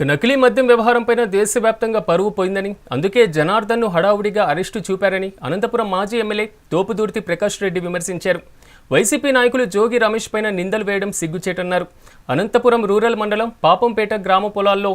నకిలీ మద్యం వ్యవహారంపైన దేశవ్యాప్తంగా పరువు పోయిందని అందుకే జనార్దన్ను హడావుడిగా అరెస్టు చూపారని అనంతపురం మాజీ ఎమ్మెల్యే తోపుదూర్తి ప్రకాష్ రెడ్డి విమర్శించారు. వైసీపీ నాయకులు జోగి రమేష్ పైన నిందలు వేయడం సిగ్గుచేటన్నారు. అనంతపురం రూరల్ మండలం పాపంపేట గ్రామ పొలాల్లో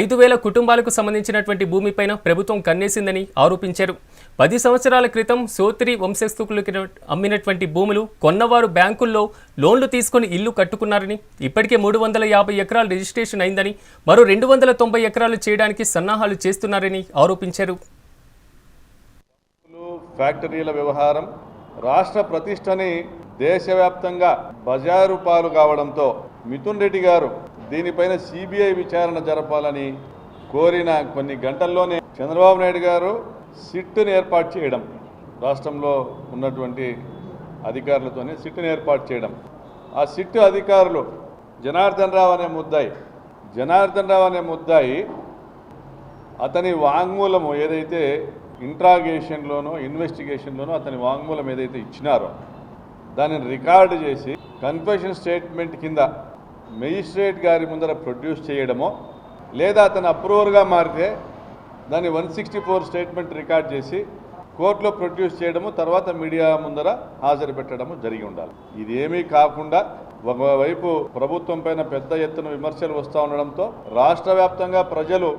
ఐదు వేల కుటుంబాలకు సంబంధించినటువంటి భూమిపైన ప్రభుత్వం కన్నేసిందని ఆరోపించారు. పది సంవత్సరాల క్రితం సోత్రి వంశస్థుకులకు అమ్మినటువంటి భూములు కొన్నవారు బ్యాంకుల్లో లోన్లు తీసుకొని ఇల్లు కట్టుకున్నారని ఇప్పటికే మూడు వందల యాభై ఎకరాలు రిజిస్ట్రేషన్ అయిందని మరో రెండు వందల తొంభై ఎకరాలు చేయడానికి సన్నాహాలు చేస్తున్నారని ఆరోపించారు. ఫ్యాక్టరీల వ్యవహారం రాష్ట్ర ప్రతిష్టని దేశవ్యాప్తంగా బజారు పాలు కావడంతో మిథున్ రెడ్డి గారు దీనిపైన సిబిఐ విచారణ జరపాలని కోరిన కొన్ని గంటల్లోనే చంద్రబాబు నాయుడు గారు సిట్టుని ఏర్పాటు చేయడం రాష్ట్రంలో ఉన్నటువంటి అధికారులతోనే సిట్టును ఏర్పాటు చేయడం. ఆ సిట్టు అధికారులు జనార్దన్ రావు అనే ముద్దాయి జనార్దన్ రావు అనే ముద్దాయి అతని వాంగ్మూలము ఏదైతే ఇంట్రాగేషన్లోనో ఇన్వెస్టిగేషన్లోనో అతని వాంగ్మూలం ఏదైతే ఇచ్చినారో దానిని రికార్డు చేసి కన్ఫెషన్ స్టేట్మెంట్ కింద మెజిస్ట్రేట్ గారి ముందర ప్రొడ్యూస్ చేయడమో లేదా అతను అప్రూవర్గా మారితే దాన్ని one sixty four statement record చేసి కోర్టులో ప్రొడ్యూస్ చేయడము తర్వాత మీడియా ముందర హాజరు పెట్టడము జరిగి ఉండాలి. ఇదేమీ కాకుండా ఒకవైపు ప్రభుత్వం పైన పెద్ద ఎత్తున విమర్శలు వస్తూ ఉండడంతో రాష్ట్ర వ్యాప్తంగా ప్రజలు